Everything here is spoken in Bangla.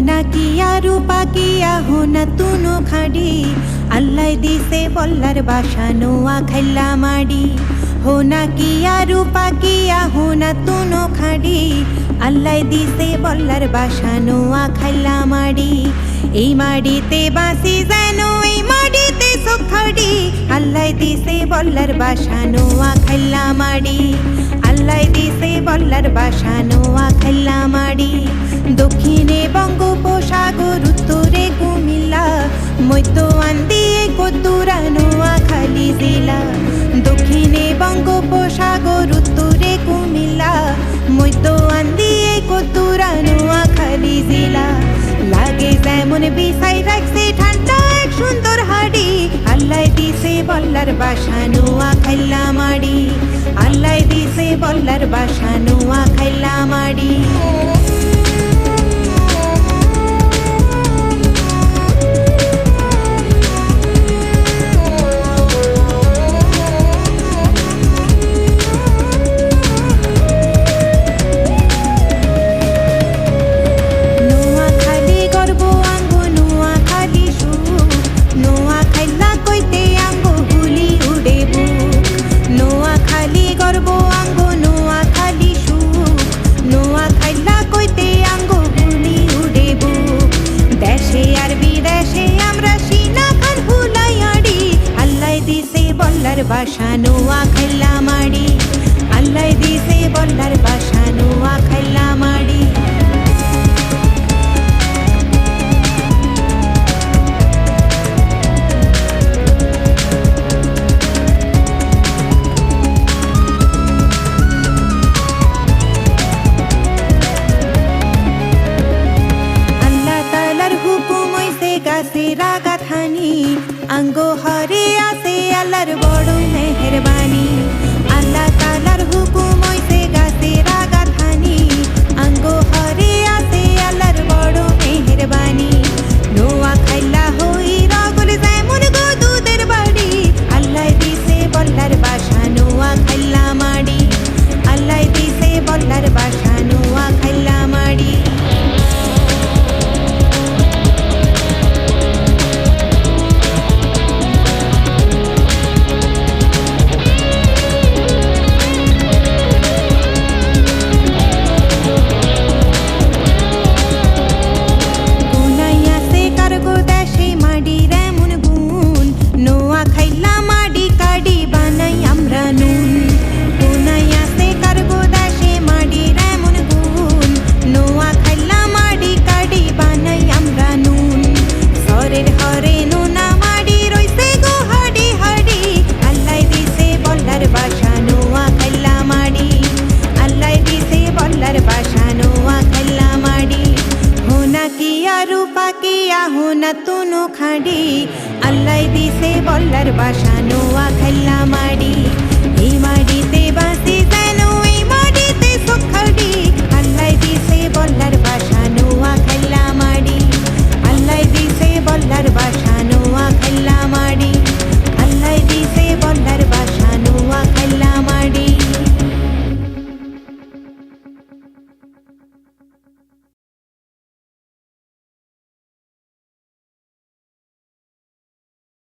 রূপা কিয়া হোনা তুনো খাডি আল্লাহ দিছে বল্লার বাসা নোয়া খাইলা মাডি হোনা কিয়া রূপা কিয়া হোনা তুনো খাডি আল্লাহ দিছে বল্লার বাসা নোয়া খাইলা মাডি এই মাডিতে বাসি যেন এই মাডিতে সুখাডি আল্লাহ দিছে বল্লার বাসা নোয়া খাইলা মাডি আল্লাহ দিছে বল্লার বাসা নোয়া খাইলা আন্দিয়ে কতুরা নোয়া খালি জেলা দক্ষিণে বঙ্গোপসাগর উত্তরে কুমিল্লা আন্দিয়ে কতুরা নোয়া খালি জেলা লাগে যেমন বিছাই রাখছে ঠান্ডা এক সুন্দর হাড়ি আল্লাহ দিছে বল্লার বাসা নোয়া খাইলা মাড়ি আল্লাহ দিছে বল্লার বাসা নোয়া খাইলা মাড়ি নোয়া খাইলা কইতে আঙ্গ হুলি উড়ে বুক দেশে আর বিদেশে আমরা সিনা খান হুলাই আড়ি আল্লাহ দিছে বল্লার বাসা আছে আল্লাহর বড় মেহরবানি আল্লাহ তালার হুকুম তুনো খাডি আল্লাহ দিছে খাইলা